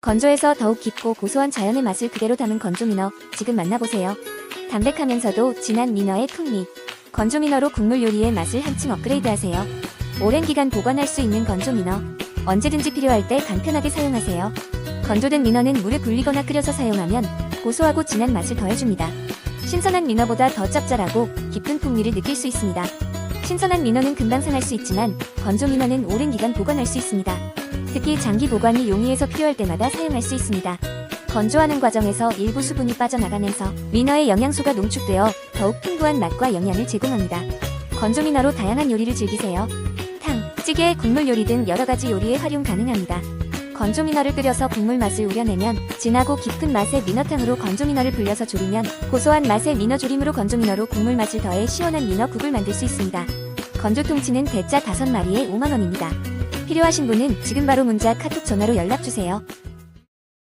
건조해서 더욱 깊고 고소한 자연의 맛을 그대로 담은 건조민어 지금 만나보세요. 담백하면서도 진한 민어의 풍미. 건조민어로 국물 요리의 맛을 한층 업그레이드하세요. 오랜 기간 보관할 수 있는 건조민어. 언제든지 필요할 때 간편하게 사용하세요. 건조된 민어는 물에 불리거나 끓여서 사용하면 고소하고 진한 맛을 더해줍니다. 신선한 민어보다 더 짭짤하고 깊은 풍미를 느낄 수 있습니다. 신선한 민어는 금방 상할 수 있지만 건조 민어는 오랜 기간 보관할 수 있습니다. 특히 장기 보관이 용이해서 필요할 때마다 사용할 수 있습니다. 건조하는 과정에서 일부 수분이 빠져나가면서 민어의 영양소가 농축되어 더욱 풍부한 맛과 영양을 제공합니다. 건조 민어로 다양한 요리를 즐기세요. 탕, 찌개, 국물 요리 등 여러 가지 요리에 활용 가능합니다. 건조 민어를 끓여서 국물 맛을 우려내면 진하고 깊은 맛의 민어탕으로 건조 민어를 불려서 조리면 고소한 맛의 민어 조림으로 건조 민어로 국물 맛을 더해 시원한 민어국을 만들 수 있습니다. 건조 통치는 대짜 5마리에 5만원입니다. 필요하신 분은 지금 바로 문자 카톡 전화로 연락 주세요.